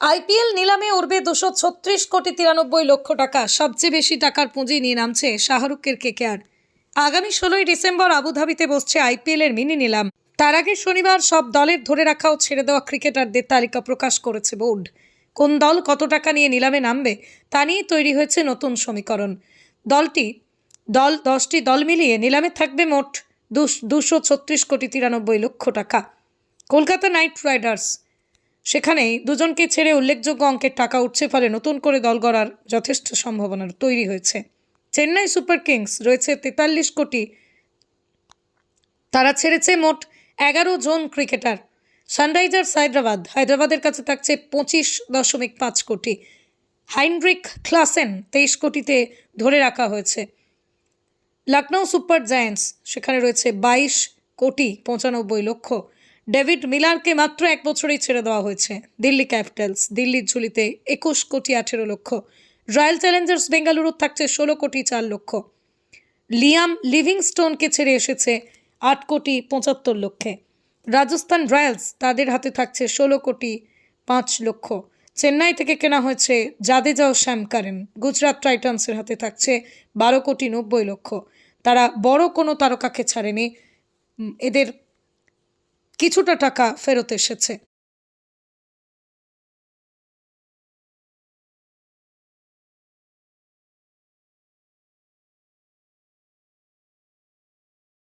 IPL নিলামে উঠবে দুশো ছত্রিশ কোটি তিরানব্বই লক্ষ টাকা। সবচেয়ে বেশি টাকার পুঁজি নিয়ে নামছে শাহরুখের কেকেআর। আগামী ষোলোই ডিসেম্বর আবুধাবিতে বসছে আইপিএল এর মিনি নিলাম। তার আগে শনিবার সব দলের ধরে রাখা ও ছেড়ে দেওয়া ক্রিকেটারদের তালিকা প্রকাশ করেছে বোর্ড। কোন দল কত টাকা নিয়ে নিলামে নামবে তা নিয়ে তৈরি হয়েছে নতুন সমীকরণ। দলটি, দল দশটি দল মিলিয়ে নিলামে থাকবে মোট দুশো ছত্রিশ কোটি তিরানব্বই লক্ষ টাকা। কলকাতা নাইট রাইডার্স সেখানে দুজনকে ছেড়ে উল্লেখযোগ্য অঙ্কের টাকা উঠছে ফলে নতুন করে দল গড়ার যথেষ্ট সম্ভাবনা তৈরি হয়েছে। চেন্নাই সুপার কিংস রয়েছে তেতাল্লিশ কোটি। তারা ছেড়েছে মোট এগারো জন ক্রিকেটার। সানরাইজার্স হায়দ্রাবাদ। হায়দ্রাবাদের কাছে থাকছে পঁচিশ দশমিক পাঁচ কোটি। হাইনড্রিক ক্লাসেন তেইশ কোটিতে ধরে রাখা হয়েছে। লখনৌ সুপার জায়ান্টস, সেখানে রয়েছে বাইশ কোটি পঁচানব্বই লক্ষ। ডেভিড মিলারকে মাত্র এক বছরেই ছেড়ে দেওয়া হয়েছে। দিল্লি ক্যাপিটালস দিল্লির ঝুলিতে একুশ কোটি আঠেরো লক্ষ। রয়্যাল চ্যালেঞ্জার্স বেঙ্গালুরু থাকছে ষোলো কোটি চার লক্ষ। লিয়াম লিভিংস্টোনকে ছেড়ে এসেছে আট কোটি পঁচাত্তর লক্ষে। রাজস্থান রয়্যালস তাদের হাতে থাকছে ষোলো কোটি পাঁচ লক্ষ। চেন্নাই থেকে কেনা হয়েছে জাদেজা ও শ্যাম কারেন। গুজরাট টাইটান্সের হাতে থাকছে বারো কোটি নব্বই লক্ষ। তারা বড় কোনো তারকাকে ছাড়েনি। এদের কিছুটা টাকা ফেরত এসেছে।